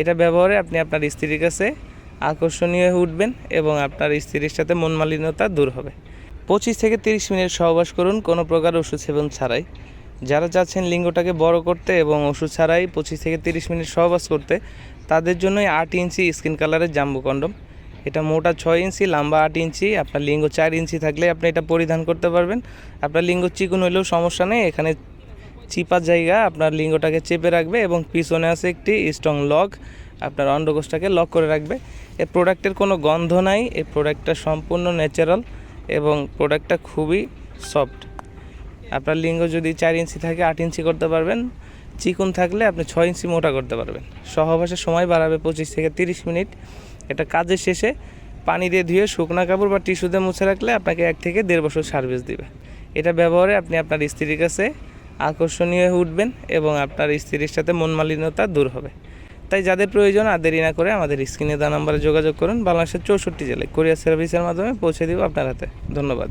এটা ব্যবহারে আপনি আপনার স্ত্রীর কাছে আকর্ষণীয় হয়ে উঠবেন এবং আপনার স্ত্রীর সাথে মন মালিন্যতা দূর হবে। পঁচিশ থেকে তিরিশ মিনিট সহবাস করুন, কোনো প্রকার ওষুধ সেবন ছাড়াই। যারা চাচ্ছেন লিঙ্গটাকে বড় করতে এবং ওষুধ ছাড়াই পঁচিশ থেকে তিরিশ মিনিট সহবাস করতে, তাদের জন্যই আট ইঞ্চি স্কিন কালারের জাম্বু কন্ডম। এটা মোটা ছয় ইঞ্চি, লম্বা আট ইঞ্চি, আপনার লিঙ্গ চার ইঞ্চি থাকলে আপনি এটা পরিধান করতে পারবেন। আপনার লিঙ্গ চিকুন হলেও সমস্যা নেই, এখানে চিপার জায়গা, আপনার লিঙ্গটাকে চেপে রাখবে এবং পিছনে আছে একটি স্ট্রং লক আপনার অন্ডকোষটাকে লক করে রাখবে। এই প্রোডাক্টের কোনো গন্ধ নাই এই প্রোডাক্টটা সম্পূর্ণ ন্যাচারাল এবং প্রোডাক্টটা খুবই সফট আপনার লিঙ্গ যদি চার ইঞ্চি থাকে, আট ইঞ্চি করতে পারবেন। চিকুন থাকলে আপনি ছয় ইঞ্চি মোটা করতে পারবেন। সহবাসের সময় বাড়াবে পঁচিশ থেকে তিরিশ মিনিট। এটা কাজের শেষে পানি দিয়ে ধুয়ে শুকনো কাপড় বা টিস্যুতে মুছে রাখলে আপনাকে এক থেকে দেড় বছর সার্ভিস দিবে। এটা ব্যবহারে আপনি আপনার স্ত্রীর কাছে আকর্ষণীয় হয়ে উঠবেন এবং আপনার স্ত্রীর সাথে মন মালিন্যতা দূর হবে। তাই যাদের প্রয়োজন আর দেরি না করে আমাদের স্ক্রিনে দেওয়া নাম্বারে যোগাযোগ করুন। বাংলাদেশের চৌষট্টি জেলায় কোরিয়ার সার্ভিসের মাধ্যমে পৌঁছে দিব আপনার হাতে। ধন্যবাদ।